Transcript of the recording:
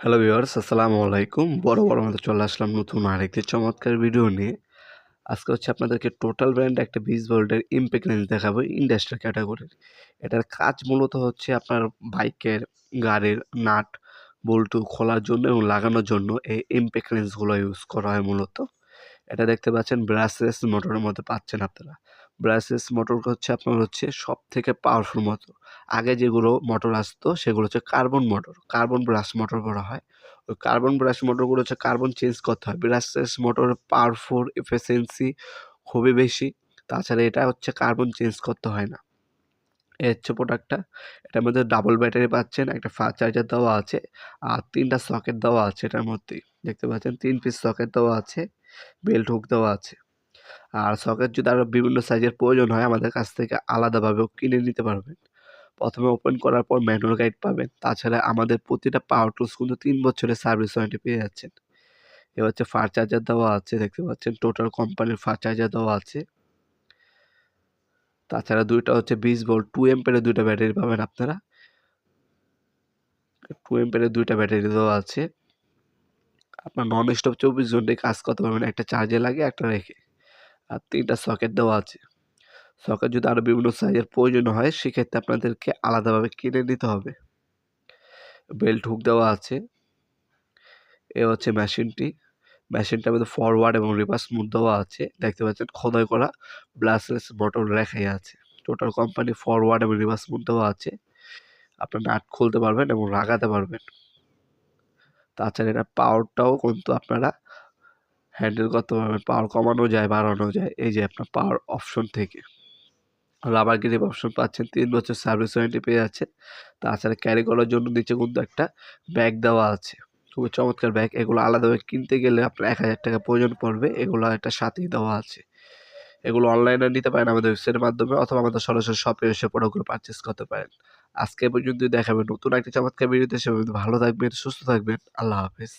Hello viewers আসসালামু আলাইকুম। বড় বড় মতো চলে আসলাম নতুন আরেকটি চমৎকার ভিডিও নিয়ে। আজকে হচ্ছে আপনাদেরকে টোটাল ব্র্যান্ড একটা বিশ ভোল্টের ইম্পেক্টেন্স দেখাবো ইন্ডাস্ট্রিয়াল ক্যাটাগরির এটার কাজ মূলত হচ্ছে আপনার বাইকের, গাড়ির নাট, বল্টু খোলার জন্য এবং লাগানোর জন্য এই ইম্পেক্টেন্সগুলো ইউজ করা হয় মূলত। এটা দেখতে পাচ্ছেন ব্রাসলেস মোটরের মধ্যে পাচ্ছেন আপনারা। ব্রাসলেস মোটর হচ্ছে আপনার হচ্ছে সব থেকে পাওয়ারফুল মোটর আগে যেগুলো মোটর আসতো, সেগুলো হচ্ছে carbon motor carbon brush motor করা হয়। ওই কার্বন ব্রাশ মোটরগুলো হচ্ছে কার্বন চেঞ্জ করতে হয়। ব্রাসলেস মোটর পাওয়ারফুল এফিসিয়েন্সি খুবই বেশি, তাছাড়া এটা হচ্ছে কার্বন চেঞ্জ করতে হয় না। এই হচ্ছে প্রোডাক্টটা এটার মধ্যে ডাবল ব্যাটারি পাচ্ছেন, একটা ফাস্ট চার্জার দেওয়া আছে, আর তিনটা সকেট দেওয়া আছে এটার মধ্যেই। দেখতে পাচ্ছেন, তিন পিস সকেট দেওয়া আছে বেল্ট হুক দেওয়া আছে। আর সকেট যদি আরও বিভিন্ন সাইজের প্রয়োজন হয়, আমাদের কাছ থেকে আলাদাভাবেও কিনে নিতে পারবেন। প্রথমে ওপেন করার পর ম্যানুয়াল গাইড পাবেন। তাছাড়া আমাদের প্রতিটা পাওয়ার টুলস কিন্তু তিন বছরের সার্ভিস ওয়ারেন্টি পেয়ে যাচ্ছেন। এ হচ্ছে ফার চার্জার দেওয়া আছে, দেখতে পাচ্ছেন টোটাল কোম্পানির ফার চার্জার দেওয়া আছে। তাছাড়া দুইটা হচ্ছে বিশ ভোল্ট টু এম্পের দুইটা ব্যাটারি পাবেন আপনারা। টু এম্পের দুইটা ব্যাটারি দেওয়া আছে। আপনার নন স্টপ চব্বিশ ঘন্টায় কাজ করতে পারবেন, একটা চার্জে লাগে, একটা রেখে। আর তিনটা সকেট দেওয়া আছে। সকেট যদি আরও বিভিন্ন সাইজের প্রয়োজন হয়, সেক্ষেত্রে আপনাদেরকে আলাদাভাবে কিনে নিতে হবে। বেল্ট হুক দেওয়া আছে। এ হচ্ছে মেশিনটি মেশিনটার মধ্যে ফরওয়ার্ড এবং রিভার্স মুড দেওয়া আছে। দেখতে পাচ্ছেন খোদাই করা ব্লাসলেস মোটর রেখাই আছে। টোটাল কোম্পানি ফরওয়ার্ড এবং রিভার্স মুড দেওয়া আছে। আপনার নাট খুলতে পারবেন এবং রাগাতে পারবেন। তাছাড়া এটা পাওয়ারটাও কিন্তু আপনারা হ্যান্ডেল পারবেন পাওয়ার কমানো যায়, বাড়ানো যায়, এই যে আপনার পাওয়ার অপশন থেকে। রাবার গ্রিপ অপশন পাচ্ছেন, তিন বছর সার্ভিস ওয়ারেন্টি পেয়ে যাচ্ছেন। তাছাড়া ক্যারি করার জন্য নিচে কিন্তু একটা ব্যাগ দেওয়া আছে। খুবই চমৎকার ব্যাগ এগুলো আলাদাভাবে কিনতে গেলে আপনার এক হাজার টাকা প্রয়োজন পড়বে, এগুলো একটা সাথেই দেওয়া আছে। এগুলো অনলাইনে নিতে পারেন আমাদের ওয়েবসাইটের মাধ্যমে অথবা আমাদের সরাসরি শপে এসে প্রোডাক্টগুলো পারচেস করতে পারেন। আজকে পর্যন্ত দেখাবেন নতুন একটা চমৎকার ভিডিওতে সে ভালো থাকবেন, সুস্থ থাকবেন, আল্লাহ হাফিজ।